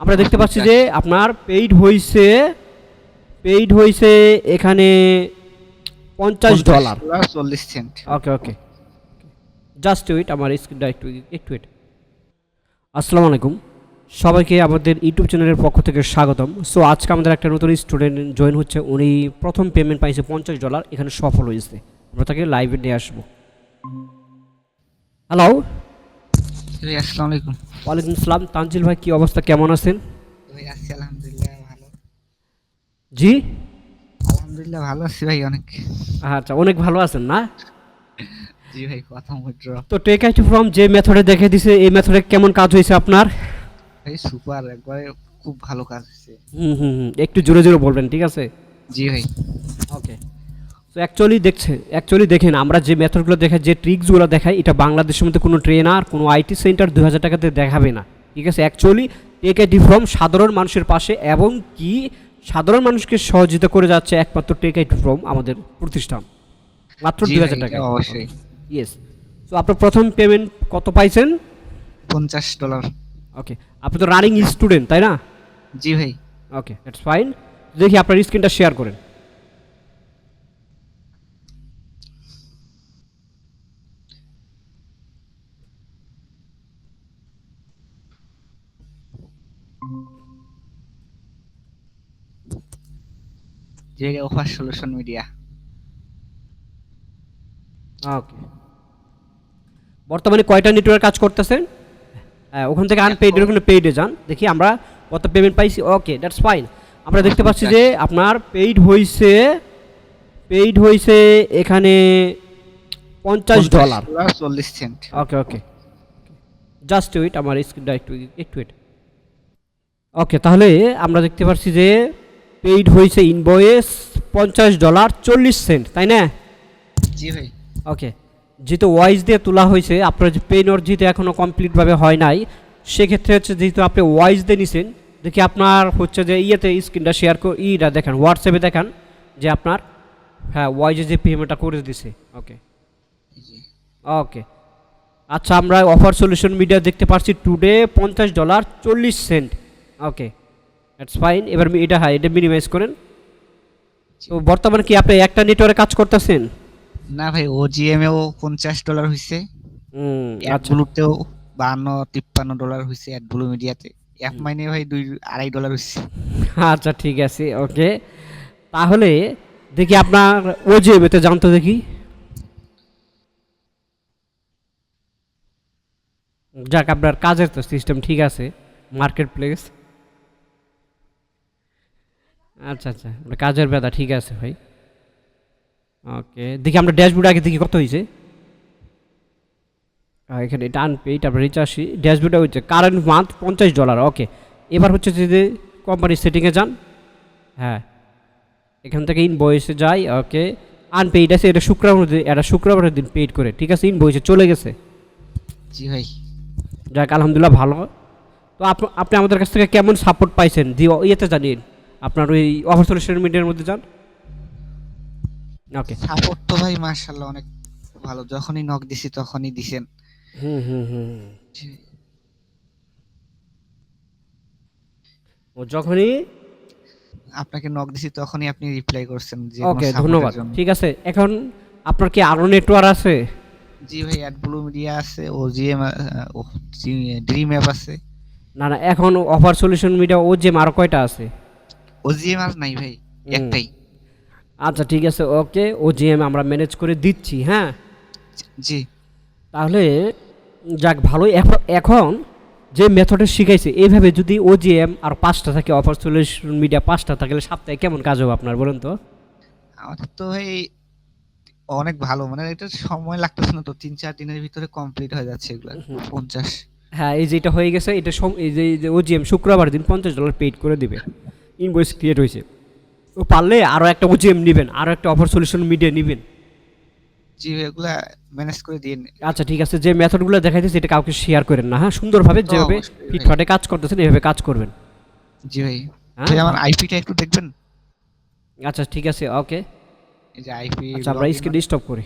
আমরা দেখতে পাচ্ছি যে আপনার পেইড হইছে পেইড হইছে এখানে পঞ্চাশ ডলার চল্লিশ cent okay okay just wait আমার স্ক্রিনটা একটু একটু ওয়েট আসসালামু আলাইকুম। সবাইকে আমাদের ইউটিউব চ্যানেলের পক্ষ থেকে স্বাগতম। সো আজকে আমাদের একটা নতুন স্টুডেন্ট জয়েন হচ্ছে। উনি প্রথম পেমেন্ট পাইছে পঞ্চাশ ডলার এখানে সফল হয়েছে। আমরা তাকে লাইভে নিয়ে আসব। হ্যালো আসসালামু আলাইকুম। ওয়ালাইকুম আসসালাম। তানজিল ভাই কি অবস্থা? কেমন আছেন? ভাই আছি আলহামদুলিল্লাহ ভালো। জি? আলহামদুলিল্লাহ ভালো আছি ভাই অনেক। আচ্ছা অনেক ভালো আছেন না? জি ভাই কথা মুদ্র তো টেক আইটি ফ্রম যে মেথডে দেখে দিছে এই মেথডে কেমন কাজ হয়েছে আপনার? ভাই সুপার একবারে খুব ভালো কাজ হয়েছে। হুম হুম একটু জোরে জোরে বলবেন ঠিক আছে? জি ভাই। ওকে তো অ্যাকচুয়ালি দেখছে অ্যাকচুয়ালি দেখেন আমরা যে মেথডগুলো দেখাই যে ট্রিক্সগুলো দেখাই এটা বাংলাদেশের মধ্যে কোনো ট্রেনার কোনো আইটি সেন্টার দু হাজার টাকাতে দেখাবে না। ঠিক আছে? অ্যাকচুয়ালি টেক আইটি ফ্রম সাধারণ মানুষের পাশে এবং কি সাধারণ মানুষকে সহযোগিতা করে যাচ্ছে একমাত্র টেক আইটি ফ্রম আমাদের প্রতিষ্ঠান। মাত্র দু হাজার টাকা অবশ্যই। ইয়েস তো আপনার প্রথম পেমেন্ট কত পাইছেন? পঞ্চাশ ডলার ওকে আপনি তো রানিং স্টুডেন্ট তাই না? জি ভাই। ওকে দ্যাটস ফাইন দেখি আপনার স্ক্রিনটা শেয়ার করেন। ওকে বর্তমানে কয়টা নেটওয়ার্ক কাজ করতেছেন হ্যাঁ ওখান থেকে আনপেইডের ওখানে পেইডে যান। দেখি আমরা কত পেমেন্ট পাইছি। ওকে দ্যাটস ফাইন আমরা দেখতে পাচ্ছি যে আপনার পেইড হইছে পেইড হয়েছে এখানে পঞ্চাশ ডলার চল্লিশ cent okay okay just wait আমার স্ক্রিনটা একটু একটু ওয়েট ওকে তাহলে আমরা দেখতে পাচ্ছি যে পেইড হয়েছে ইনভয়েস পঞ্চাশ ডলার চল্লিশ সেন্ট তাই না? জি ভাই। ওকে যেহেতু ওয়াইজ দিয়ে তোলা হয়েছে আপনার যে পেন ওর যেহেতু এখনও কমপ্লিটভাবে হয় নাই সেক্ষেত্রে হচ্ছে যেহেতু আপনি ওয়াইজ দিয়ে নিছেন দেখি আপনার হচ্ছে যে ইয়েতে স্ক্রিনটা শেয়ার করে ইটা দেখান হোয়াটসঅ্যাপে দেখান যে আপনার হ্যাঁ ওয়াইজে যে পেমেন্টটা করে দিছে। ওকে জি। ওকে আচ্ছা আমরা অফার সলিউশন মিডিয়া দেখতে পাচ্ছি টুডে পঞ্চাশ ডলার চল্লিশ সেন্ট ওকে ইটস ফাইন এবার এটা হ্যাঁ এটা মিনিমাইজ করেন। তো বর্তমানে কি আপনি একটা নেটওয়ার্কে কাজ করতেছেন? না ভাই ওজিএম এও পঞ্চাশ ডলার হয়েছে হুম আচ্ছা। অ্যাডব্লুতেও বান্ন তিপ্পান্ন ডলার হয়েছে অ্যাডব্লু মিডিয়াতে অ্যাপ মাইনে ভাই দুই আড়াই ডলার হয়েছে আচ্ছা ঠিক আছে ওকে। তাহলে দেখি আপনার ও যে এতে জানতো দেখি। যাক আপনার কাজের তো সিস্টেম ঠিক আছে। মার্কেট প্লেস আচ্ছা আচ্ছা কাজের ব্যথা ঠিক আছে ভাই। ওকে দেখি আমরা ড্যাশবোর্ড আগে দেখি কত হয়েছে। এখানে এটা আনপেইড আপনার রিচার্জ ড্যাশবোর্ডে হচ্ছে কারেন্ট মান্থ পঞ্চাশ ডলার ওকে। এবার হচ্ছে যদি কোম্পানির সেটিংয়ে যান। হ্যাঁ এখান থেকে ইন ইনভয়েসে যাই ওকে। আনপেইড আছে এটা শুক্রবার এটা শুক্রবারের দিন পেইড করে ঠিক আছে? ইন ইনভয়েসে চলে গেছে। জি ভাই। যাক আলহামদুলিল্লাহ ভালো। তো আপ- আপনি আমাদের কাছ থেকে কেমন সাপোর্ট পাইছেন? দি ইয়েতে জানিয়ে। আপনার ওই অফার সলিউশন মিডিয়ার মধ্যে যান। ওকে সাপোর্ট তো ভাই মার্শাল্লাহ অনেক ভালো। যখনই নক দিছি তখনই দিছেন। হুম হুম হুম ও যখনই আপনাকে নক দিছি তখনই আপনি রিপ্লাই করছেন যে ওকে ধন্যবাদ। ঠিক আছে এখন আপনার কি আরও নেটওয়ার্ক আছে? জি ভাই অ্যাড ব্লু মিডিয়া আছে ওজিএম ড্রিম অ্যাপ আছে। না না এখন অফার সলিউশন মিডিয়া ও যে আরও কয়টা আছে? ওজিএম আর নাই ভাই। একটাই। আচ্ছা ঠিক আছে ওকে ও জিএম আমরা ম্যানেজ করে দিচ্ছি হ্যাঁ? জি। তাহলে যাক ভালোই। এখন যে মেথডে শিখাইছে এইভাবে যদি ও জিএম আর পাঁচটা থাকে অফার সলিউশন মিডিয়া পাঁচটা থাকলে সপ্তাহে কেমন কাজ হবে আপনার বলুন তো? আমাদের তো ভাই অনেক ভালো মানে এটা সময় লাগতেছে না তো তিন চার দিনের ভিতরে কমপ্লিট হয়ে যাচ্ছে এগুলো পঞ্চাশ। হ্যাঁ এই যেটা হয়ে গেছে এটা এই যে এই যে ও জিএম শুক্রবার দিন পঞ্চাশ ডলার পেইড করে দিবে। ইনভয়েস ক্রিয়েট হয়েছে। ও পারলে আরও একটা ওজিএম নেবেন আরও একটা অফার সলিউশন মিডিয়া নেবেন। জি এগুলা ম্যানেজ করে দিয়ে নে- আচ্ছা ঠিক আছে যে মেথডগুলো দেখাইতেছে এটা কাউকে শেয়ার করেন না হ্যাঁ? সুন্দরভাবে যেভাবে ফিটফাটে কাজ করতেছেন এভাবে কাজ করবেন। জি ভাই। হ্যাঁ? ভাই আমার আইপিটা একটু দেখবেন? আচ্ছা ঠিক আছে ওকে। এই যে আইপি আচ্ছা আমরা স্ক্রিন স্টপ করি।